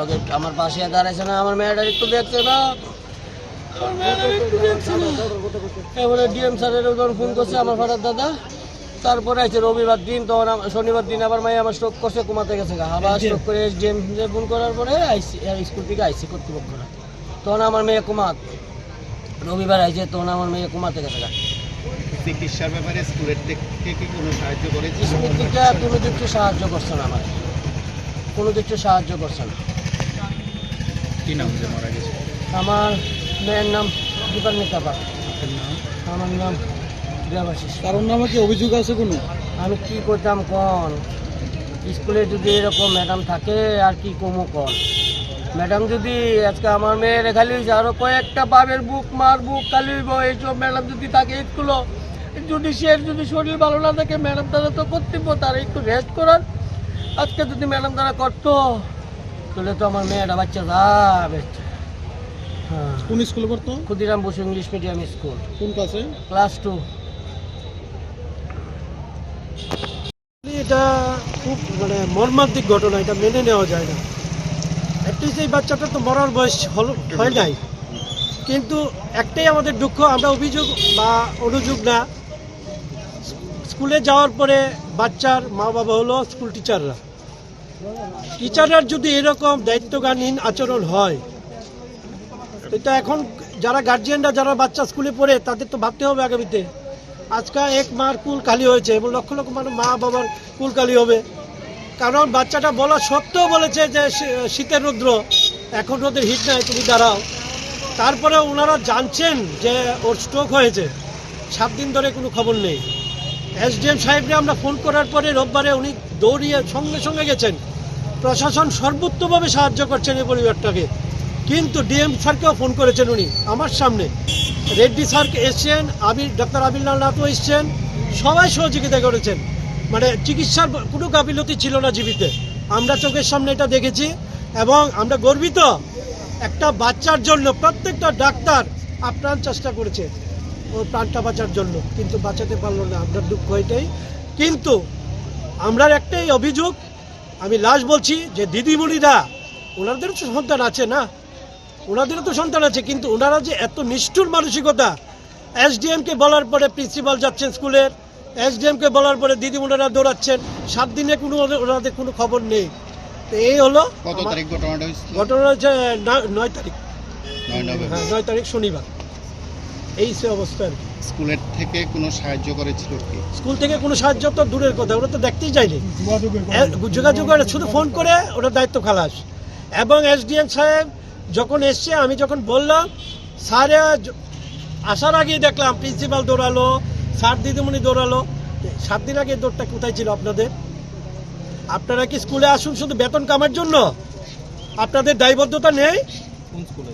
লগে আমার পাশে দাঁড়াইছে না আমার মেয়েটা একটু দেখছে না। এবারে ডিএম স্যারের যখন ফোন করছে আমার ফাটার দাদা তারপরে আছে রবিবার দিন তখন শনিবার দিন আবার মাই আমার স্ট্রোক করছে কুমাতে গেছে আবার স্ট্রোক করে ডিএম ফোন করার পরে আইসি আর স্কুল থেকে আইসি কর্তৃপক্ষরা। তখন আমার মেয়ে কুমাত রবিবার আইছে তখন আমার মেয়ে কুমাতে গেছে গা। চিকিৎসার ব্যাপারে স্কুলের থেকে কি কোনো সাহায্য করেছে? কোনো দিক সাহায্য করছে না আমার কোনো দিক থেকে সাহায্য করছে না। কি নাম যে মারা গেছে? আমার মেয়ের নাম দীপান্বিতা পাল আমার নাম দেবাশিস কারণ নামে কি অভিযোগ আছে কোনো? আমি কি করতাম কন? স্কুলে যদি এরকম ম্যাডাম থাকে আর কি কমু কন? ম্যাডাম যদি আজকে আমার মেয়ের খালি হয়েছে আরও কয়েকটা বাবের বুক মার বুক খালি এইসব ম্যাডাম যদি থাকে স্কুলও যদি সে যদি শরীর ভালো না থাকে ম্যাডাম তারা তো কর্তব্য তারা একটু রেস্ট করার। আজকে যদি ম্যাডাম তারা করতো তাহলে তো আমার মেয়েটা বাচ্চা যাবে হ্যাঁ। কোন স্কুলে পড়তো? Khudiram Basu English medium school. কোন ক্লাসে? Class two. এটা খুব মানে মর্মান্তিক ঘটনা এটা মেনে নেওয়া যায় না। অ্যাটলিস্ট এই বাচ্চাটা তো মরার বয়স হল- হয় নাই। কিন্তু একটাই আমাদের দুঃখ আমরা অভিযোগ বা অনুযোগ না। স্কুলে যাওয়ার পরে বাচ্চার মা বাবা হলো স্কুল টিচাররা। টিচাররা যদি এরকম দায়িত্বজ্ঞানহীন আচরণ হয় এটা এখন যারা গার্জিয়ানরা যারা বাচ্চা স্কুলে পড়ে, তাদের তো ভাবতে হবে আগামীতে। আজকে এক মার কুল খালি হয়েছে, এবং লক্ষ লক্ষ মানুষ মা বাবার কুল খালি হবে। কারণ বাচ্চাটা বলা সত্ত্বেও বলেছে যে শীতের রৌদ্র, এখন রোদের হিট নাই, তুমি দাঁড়াও। তারপরে ওনারা জানছেন যে ওর স্ট্রোক হয়েছে। সাত দিন ধরে কোনো খবর নেই। এসডিএম সাহেবরে আমরা ফোন করার পরে রোববারে উনি দৌড়িয়ে সঙ্গে সঙ্গে গেছেন। প্রশাসন সর্বোত্তভাবে সাহায্য করছেন এই পরিবারটাকে। কিন্তু ডিএম স্যারকেও ফোন করেছেন উনি, আমার সামনে। রেড্ডি স্যার এসছেন, আবির, ডাক্তার আবিরলাল নাথও এসছেন, সবাই সহযোগিতা করেছেন। মানে চিকিৎসার কোনো গাফিলতি ছিল না জীবিতে। আমরা চোখের সামনে এটা দেখেছি এবং আমরা গর্বিত, একটা বাচ্চার জন্য প্রত্যেকটা ডাক্তার আপ্রাণ চেষ্টা করেছে ওর প্রাণটা বাঁচার জন্য। কিন্তু বাঁচাতে পারল না, আমরা দুঃখ এটাই। কিন্তু আমরা একটাই অভিযোগ আমি লাস্ট বলছি যে দিদিমণিরা ওনাদের তো সন্তান আছে না? ওনাদেরও তো সন্তান আছে কিন্তু ওনারা যে এত নিষ্ঠুর মানসিকতা এসডিএমকে বলার পরে প্রিন্সিপাল যাচ্ছেন স্কুলের এসডিএমকে বলার পরে দিদিমণিরা দৌড়াচ্ছেন সাত দিনে কোনো ওনাদের কোনো খবর নেই। তো এই হলো ঘটনা হচ্ছে নয়- নয় তারিখ হ্যাঁ নয় তারিখ শনিবার। এই সে অবস্থা আর কি। স্কুলের থেকে কোনো সাহায্য করেছিল কি? স্কুল থেকে কোনো সাহায্য তো দূরের কথা ওরা তো দেখতেই চাইনি যোগাযোগ করে শুধু ফোন করে ওটা দায়িত্ব খালাস। এবং এসডিএম সাহেব যখন এসছে আমি যখন বললাম স্যারে আসার আগেই দেখলাম প্রিন্সিপাল দৌড়ালো স্যার দিদিমণি দৌড়ালো। সাত দিন আগে দৌড়টা কোথায় ছিল আপনাদের? আপনারা কি স্কুলে আসুন শুধু বেতন কামার জন্য? আপনাদের দায়বদ্ধতা নেই? কোন স্কুলে?